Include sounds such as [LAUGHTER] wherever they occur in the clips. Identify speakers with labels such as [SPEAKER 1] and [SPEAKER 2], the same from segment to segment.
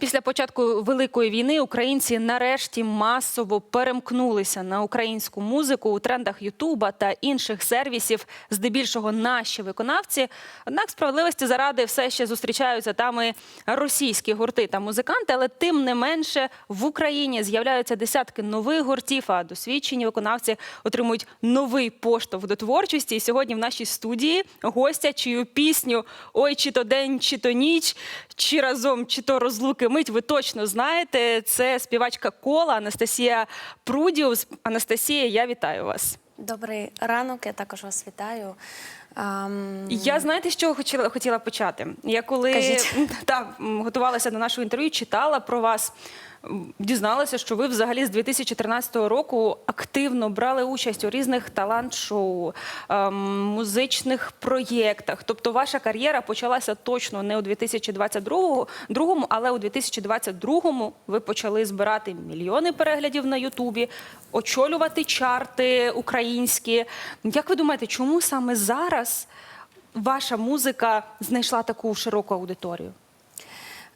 [SPEAKER 1] Після початку великої війни українці нарешті масово перемкнулися на українську музику у трендах Ютуба та інших сервісів, здебільшого наші виконавці. Однак справедливості заради все ще зустрічаються там і російські гурти та музиканти, але тим не менше в Україні з'являються десятки нових гуртів, а досвідчені виконавці отримують новий поштовх до творчості. І сьогодні в нашій студії гостя, чию пісню Ой, чи то день, чи то ніч, чи разом, чи то розлуки мить. Ви точно знаєте. Це співачка кола Анастасія Прудіус. Анастасія, я вітаю вас.
[SPEAKER 2] Добрий ранок, я також вас вітаю. Um...
[SPEAKER 1] Я знаєте, з чого хотіла, хотіла почати? Я коли
[SPEAKER 2] Кажіть. [LAUGHS]
[SPEAKER 1] та, готувалася до нашого інтерв'ю, читала про вас. Дізналася, що ви взагалі з 2013 року активно брали участь у різних талант-шоу, ем, музичних проєктах. Тобто, ваша кар'єра почалася точно не у 2022, другому, але у 2022 ви почали збирати мільйони переглядів на Ютубі, очолювати чарти українські. Як ви думаєте, чому саме зараз ваша музика знайшла таку широку аудиторію?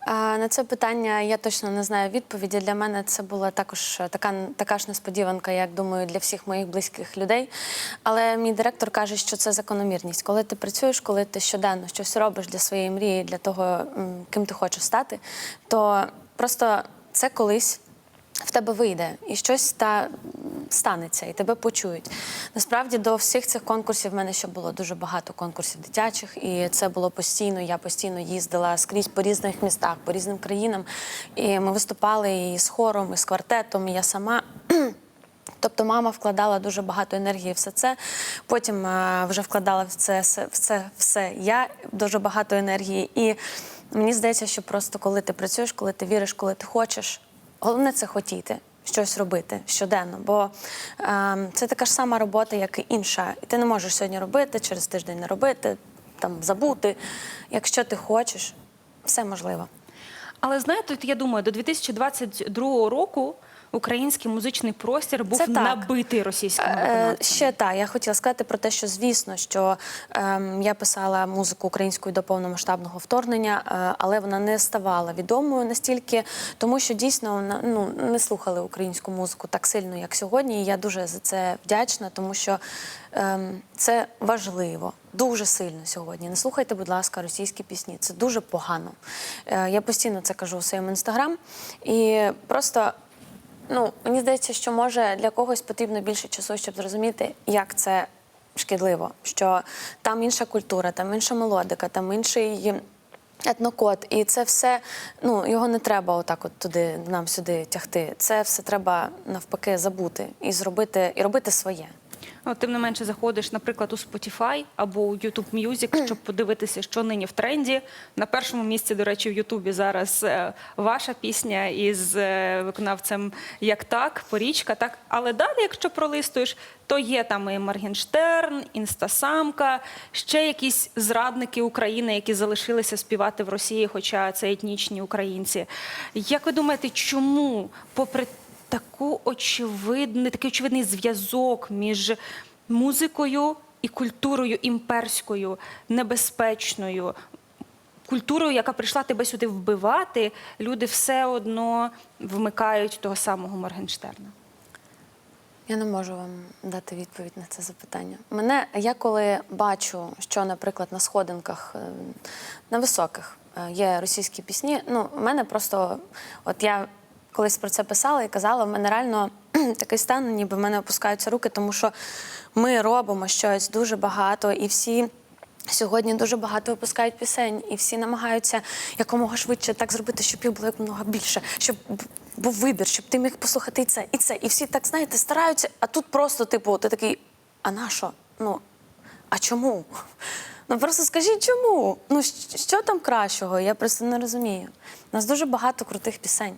[SPEAKER 2] На це питання я точно не знаю відповіді. Для мене це була також така, така ж несподіванка, як думаю, для всіх моїх близьких людей. Але мій директор каже, що це закономірність. Коли ти працюєш, коли ти щоденно щось робиш для своєї мрії, для того, ким ти хочеш стати, то просто це колись. В тебе вийде і щось та станеться, і тебе почують. Насправді до всіх цих конкурсів в мене ще було дуже багато конкурсів дитячих, і це було постійно. Я постійно їздила скрізь по різних містах, по різним країнам. І ми виступали і з хором, і з квартетом, і я сама. [CLEARS THROAT] Тобто мама вкладала дуже багато енергії в все це. Потім е, вже вкладала в це, в це все я дуже багато енергії. І мені здається, що просто коли ти працюєш, коли ти віриш, коли ти хочеш, головне це хотіти. Щось робити щоденно, бо е, це така ж сама робота, як і інша. І ти не можеш сьогодні робити, через тиждень не робити, там забути. Якщо ти хочеш, все можливо.
[SPEAKER 1] Але знаєте, я думаю, до 2022 року український музичний простір був набитий російськими
[SPEAKER 2] Е,
[SPEAKER 1] виконавцями.
[SPEAKER 2] Ще так, я хотіла сказати про те, що звісно, що ем, я писала музику українською до повномасштабного вторгнення, е, але вона не ставала відомою настільки, тому що дійсно вона, ну, не слухали українську музику так сильно, як сьогодні. І я дуже за це вдячна, тому що ем, це важливо. Дуже сильно сьогодні. Не слухайте, будь ласка, російські пісні. Це дуже погано. Е, я постійно це кажу у своєму інстаграм. І просто Ну, мені здається, що може для когось потрібно більше часу, щоб зрозуміти, як це шкідливо. Що там інша культура, там інша мелодика, там інший етнокод. І це все, ну його не треба отак, от туди нам сюди тягти. Це все треба навпаки забути і зробити, і робити своє.
[SPEAKER 1] От, тим не менше, заходиш, наприклад, у Spotify або у YouTube Music, щоб подивитися, що нині в тренді. На першому місці, до речі, в Ютубі зараз е, ваша пісня із е, виконавцем Як так, Порічка. Так, але далі, якщо пролистуєш, то є там і Маргенштерн, Інстасамка, ще якісь зрадники України, які залишилися співати в Росії, хоча це етнічні українці. Як ви думаєте, чому, попри таку очевидний, такий очевидний зв'язок між музикою і культурою імперською, небезпечною. Культурою, яка прийшла тебе сюди вбивати, люди все одно вмикають того самого Моргенштерна.
[SPEAKER 2] Я не можу вам дати відповідь на це запитання. Мене я коли бачу, що, наприклад, на сходинках е, на високих е, є російські пісні. Ну, в мене просто, от я колись про це писала і казала, в мене реально [CLEARS THROAT] такий стан, ніби в мене опускаються руки, тому що ми робимо щось дуже багато, і всі. Сьогодні дуже багато випускають пісень, і всі намагаються якомога швидше так зробити, щоб їх було якомога більше, щоб був вибір, щоб ти міг послухати і це, і це. І всі так, знаєте, стараються, а тут просто, типу, ти такий, а на що? Ну, а чому? [LAUGHS] Ну просто скажіть чому? Ну що там кращого? Я просто не розумію. У нас дуже багато крутих пісень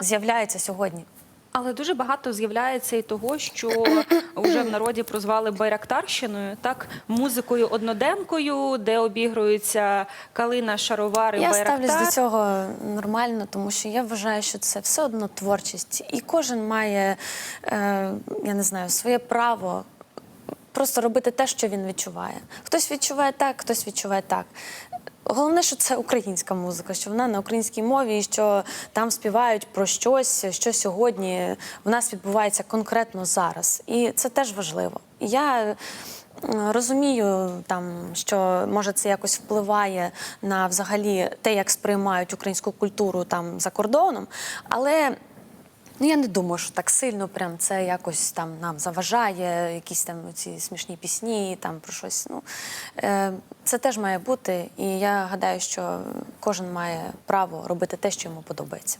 [SPEAKER 2] з'являється сьогодні.
[SPEAKER 1] Але дуже багато з'являється і того, що вже в народі прозвали Байрактарщиною, так музикою одноденкою, де обігруються калина, шаровари,
[SPEAKER 2] Я
[SPEAKER 1] Байрактар.
[SPEAKER 2] ставлюсь до цього нормально, тому що я вважаю, що це все одно творчість, і кожен має, е, я не знаю, своє право просто робити те, що він відчуває. Хтось відчуває так, хтось відчуває так. Головне, що це українська музика, що вона на українській мові, і що там співають про щось, що сьогодні в нас відбувається конкретно зараз. І це теж важливо. Я розумію, там, що може це якось впливає на взагалі те, як сприймають українську культуру там за кордоном, але. Ну, я не думаю, що так сильно прям це якось там нам заважає, якісь там ці смішні пісні, там про щось. Ну, е, це теж має бути, і я гадаю, що кожен має право робити те, що йому подобається.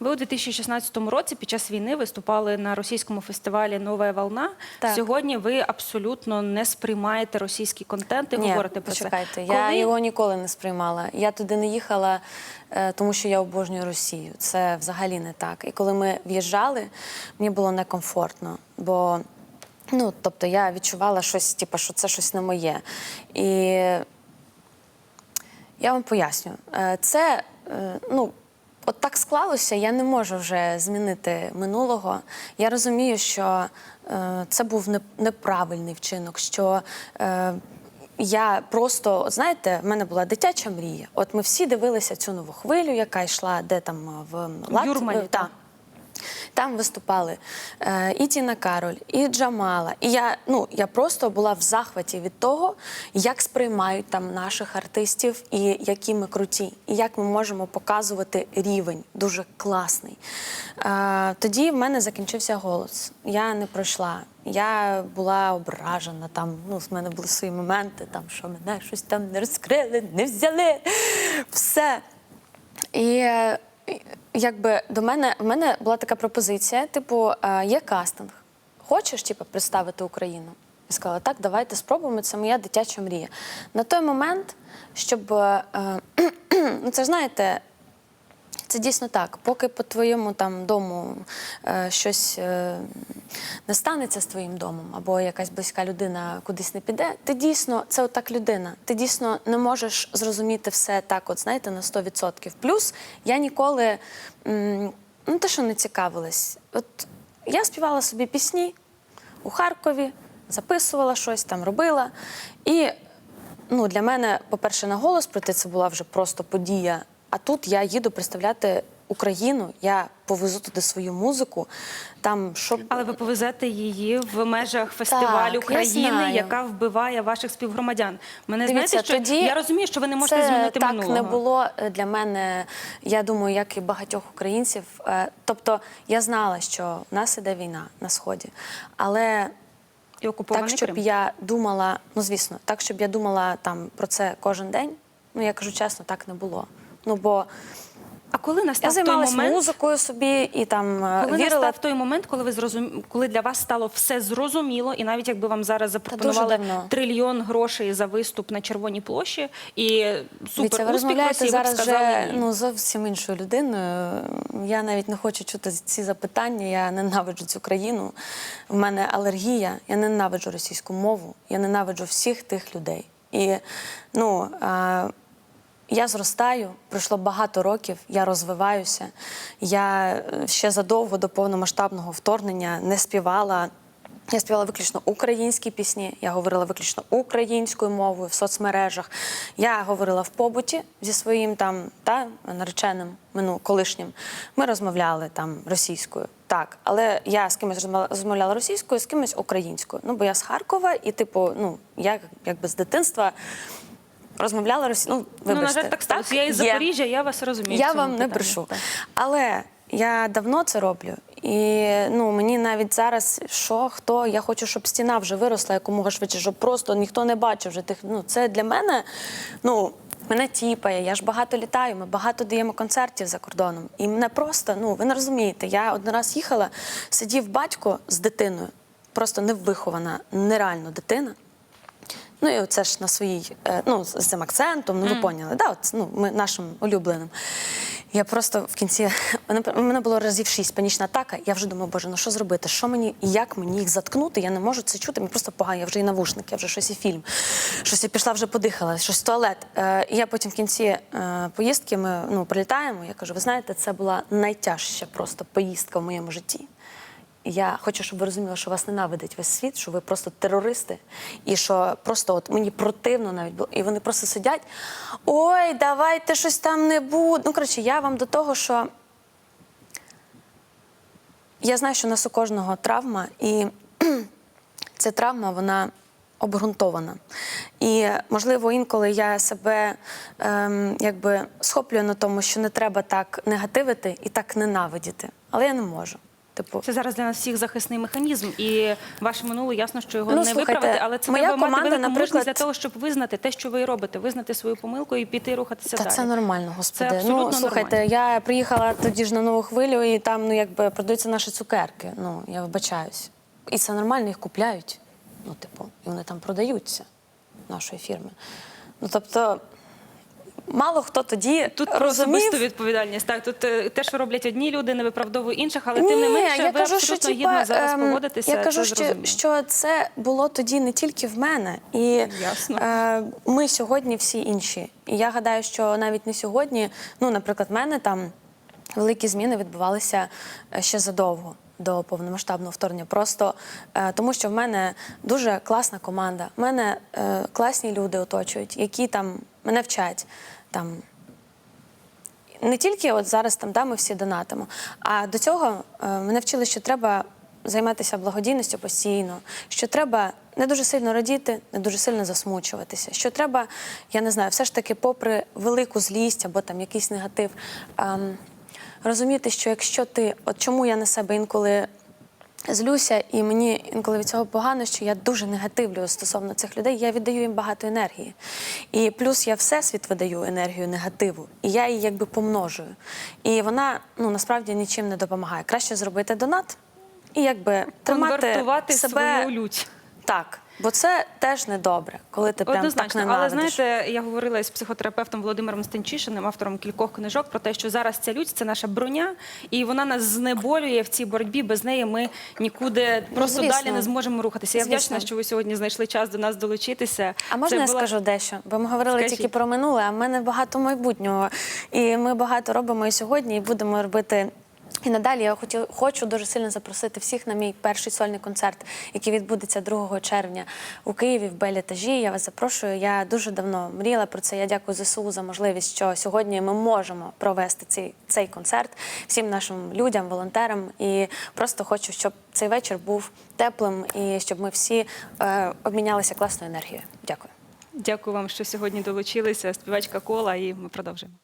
[SPEAKER 1] Ви у 2016 році під час війни виступали на російському фестивалі Нова волна.
[SPEAKER 2] Так.
[SPEAKER 1] Сьогодні ви абсолютно не сприймаєте російський контент і
[SPEAKER 2] Ні,
[SPEAKER 1] говорите про
[SPEAKER 2] почекайте,
[SPEAKER 1] це.
[SPEAKER 2] я
[SPEAKER 1] Коли-
[SPEAKER 2] його ніколи не сприймала. Я туди не їхала, е, тому що я обожнюю Росію. Це взагалі не так. І коли ми в'їжджали, мені було некомфортно, бо ну, тобто я відчувала щось, типу, що це щось не моє. І я вам поясню. Е, Це, е, ну, от так склалося, я не можу вже змінити минулого. Я розумію, що е, це був не- неправильний вчинок, що е, я просто, от знаєте, в мене була дитяча мрія. От ми всі дивилися цю нову хвилю, яка йшла де там е, в Лат...
[SPEAKER 1] Юрмалі,
[SPEAKER 2] та. Там виступали е, і Тіна Кароль, і Джамала. І я, ну, я просто була в захваті від того, як сприймають там наших артистів і які ми круті, і як ми можемо показувати рівень дуже класний. Е, тоді в мене закінчився голос. Я не пройшла. Я була ображена там. Ну, в мене були свої моменти, там що мене щось там не розкрили, не взяли. Все. І е, якби до мене в мене була така пропозиція: типу, є кастинг. Хочеш, типу, представити Україну? Я сказала, так, давайте спробуємо. Це моя дитяча мрія. На той момент, щоб е, [CLEARS THROAT] ну це ж знаєте. Це дійсно так. Поки по твоєму там дому е, щось е, не станеться з твоїм домом, або якась близька людина кудись не піде, ти дійсно це отак людина. Ти дійсно не можеш зрозуміти все так, от знаєте, на 100%. Плюс я ніколи м, ну те, що не цікавилась. От я співала собі пісні у Харкові, записувала щось там, робила. І ну, для мене, по-перше, на голос прийти це була вже просто подія. А тут я їду представляти Україну, я повезу туди свою музику. Там щоб
[SPEAKER 1] Але ви повезете її в межах фестивалю
[SPEAKER 2] я
[SPEAKER 1] країни, яка вбиває ваших співгромадян. Мене
[SPEAKER 2] Дивіться,
[SPEAKER 1] знаєте, що
[SPEAKER 2] тоді
[SPEAKER 1] я розумію, що ви не можете
[SPEAKER 2] це
[SPEAKER 1] змінити
[SPEAKER 2] так
[SPEAKER 1] минулого.
[SPEAKER 2] не було е, для мене. Я думаю, як і багатьох українців. Е, Тобто я знала, що в нас іде війна на сході, але
[SPEAKER 1] І
[SPEAKER 2] так, щоб
[SPEAKER 1] Крим.
[SPEAKER 2] я думала, ну звісно, так, щоб я думала там про це кожен день. Ну я кажу чесно, так не було. Ну бо
[SPEAKER 1] А коли
[SPEAKER 2] я
[SPEAKER 1] той момент,
[SPEAKER 2] музикою собі і там е,
[SPEAKER 1] коли
[SPEAKER 2] вірила
[SPEAKER 1] настав той момент, коли ви зрозум... коли для вас стало все зрозуміло, і навіть якби вам зараз запропонували трильйон грошей за виступ на Червоній площі і супер
[SPEAKER 2] ви
[SPEAKER 1] успіх Росії, ви б
[SPEAKER 2] зараз
[SPEAKER 1] сказали
[SPEAKER 2] вже
[SPEAKER 1] ні.
[SPEAKER 2] ну, зовсім іншою людиною. Я навіть не хочу чути ці запитання. Я ненавиджу цю країну. В мене алергія. Я ненавиджу російську мову. Я ненавиджу всіх тих людей. І ну, а, я зростаю, пройшло багато років, я розвиваюся. Я е, ще задовго до повномасштабного вторгнення не співала. Я співала виключно українські пісні, я говорила виключно українською мовою в соцмережах. Я говорила в побуті зі своїм там та нареченим мину колишнім. Ми розмовляли там російською. Так, але я з кимось розмовляла російською, з кимось українською. Ну, бо я з Харкова, і, типу, ну, я якби з дитинства розмовляла російською. Ну,
[SPEAKER 1] Ну, на жаль, так сталося. Я із
[SPEAKER 2] є.
[SPEAKER 1] Запоріжжя, я вас розумію. в
[SPEAKER 2] Я
[SPEAKER 1] цьому
[SPEAKER 2] вам не
[SPEAKER 1] питанні.
[SPEAKER 2] брешу. Але я давно це роблю. І ну, мені навіть зараз що, хто, я хочу, щоб стіна вже виросла якомога швидше, щоб просто ніхто не бачив вже тих. Ну, це для мене, ну. Мене тіпає, я ж багато літаю, ми багато даємо концертів за кордоном. І мене просто, ну ви не розумієте, я один раз їхала, сидів батько з дитиною, просто невихована, нереально дитина. Ну і оце ж на своїй, е, ну, з цим акцентом, ну ви поняли, да, от, ну, ми нашим улюбленим. Я просто в кінці [LAUGHS] у мене було разів шість панічна атака. Я вже думаю, боже, ну що зробити? Що мені як мені їх заткнути? Я не можу це чути. Мені просто погано, я вже і навушники, я вже щось і фільм. Щось я пішла, вже подихала, щось в туалет. Е, і я потім в кінці е, поїздки ми ну, прилітаємо. Я кажу, ви знаєте, це була найтяжча просто поїздка в моєму житті. Я хочу, щоб ви розуміли, що вас ненавидить весь світ, що ви просто терористи, і що просто от мені противно навіть було. І вони просто сидять. Ой, давайте щось там не буде. Ну, коротше, я вам до того, що я знаю, що у нас у кожного травма, і [CLEARS THROAT] ця травма, вона обґрунтована. І, можливо, інколи я себе ем, якби схоплюю на тому, що не треба так негативити і так ненавидіти. Але я не можу. Типу,
[SPEAKER 1] Це зараз для нас всіх захисний механізм, і ваше минуле ясно, що його
[SPEAKER 2] Ну,
[SPEAKER 1] не
[SPEAKER 2] слухайте,
[SPEAKER 1] виправити, але це
[SPEAKER 2] моя
[SPEAKER 1] треба мати
[SPEAKER 2] команда,
[SPEAKER 1] велику мужність
[SPEAKER 2] наприклад-
[SPEAKER 1] для того, щоб визнати те, що ви робите, визнати свою помилку і піти рухатися
[SPEAKER 2] Та
[SPEAKER 1] далі.
[SPEAKER 2] це нормально, господи.
[SPEAKER 1] Це абсолютно
[SPEAKER 2] ну слухайте,
[SPEAKER 1] нормально.
[SPEAKER 2] я приїхала тоді ж на нову хвилю, і там ну якби продаються наші цукерки. Ну я вибачаюсь. І це нормально, їх купляють. Ну, типу, і вони там продаються нашої фірми. Ну тобто, мало хто тоді
[SPEAKER 1] Тут про
[SPEAKER 2] розумів.
[SPEAKER 1] особисту відповідальність. Так, тут е, те, що роблять одні люди, не виправдовує інших, але тим не менше,
[SPEAKER 2] я
[SPEAKER 1] ви
[SPEAKER 2] кажу,
[SPEAKER 1] абсолютно
[SPEAKER 2] що,
[SPEAKER 1] гідно зараз
[SPEAKER 2] ем,
[SPEAKER 1] поводитеся.
[SPEAKER 2] Я кажу,
[SPEAKER 1] це
[SPEAKER 2] що,
[SPEAKER 1] зрозуміло.
[SPEAKER 2] що це було тоді не тільки в мене, і
[SPEAKER 1] Ясно.
[SPEAKER 2] Е, ми сьогодні всі інші. І я гадаю, що навіть не сьогодні, ну, наприклад, в мене там великі зміни відбувалися е, ще задовго. До повномасштабного вторгнення, просто е, тому, що в мене дуже класна команда, в мене е, класні люди оточують, які там мене вчать там не тільки от зараз там да, ми всі донатимо, а до цього е, мене вчили, що треба займатися благодійністю постійно, що треба не дуже сильно радіти, не дуже сильно засмучуватися, що треба, я не знаю, все ж таки, попри велику злість або там якийсь негатив, ем, розуміти, що якщо ти, от чому я на себе інколи злюся, і мені інколи від цього погано, що я дуже негативлю стосовно цих людей. Я віддаю їм багато енергії. І плюс я всесвіт видаю енергію негативу, і я її якби помножую. І вона ну насправді нічим не допомагає. Краще зробити донат і якби тримати себе
[SPEAKER 1] свою лють.
[SPEAKER 2] так. Бо це теж недобре, коли ти прям так
[SPEAKER 1] Однозначно, але знаєте, я говорила з психотерапевтом Володимиром Станчишиним, автором кількох книжок, про те, що зараз ця людь це наша броня, і вона нас знеболює в цій боротьбі. Без неї ми нікуди просто
[SPEAKER 2] звісно.
[SPEAKER 1] далі не зможемо рухатися. Я вдячна, що ви сьогодні знайшли час до нас долучитися.
[SPEAKER 2] А можна
[SPEAKER 1] Це
[SPEAKER 2] я
[SPEAKER 1] була-
[SPEAKER 2] скажу дещо? Бо ми говорили
[SPEAKER 1] Скажіть.
[SPEAKER 2] тільки про минуле, а в мене багато майбутнього. І ми багато робимо і сьогодні, і будемо робити. І надалі я хотів, хочу дуже сильно запросити всіх на мій перший сольний концерт, який відбудеться 2 червня у Києві в Бель-Етажі. Я вас запрошую. Я дуже давно мріяла про це. Я дякую ЗСУ за можливість, що сьогодні ми можемо провести цей, цей концерт всім нашим людям, волонтерам. І просто хочу, щоб цей вечір був теплим і щоб ми всі е, обмінялися класною енергією. Дякую.
[SPEAKER 1] Дякую вам, що сьогодні долучилися. Співачка кола, і ми продовжуємо.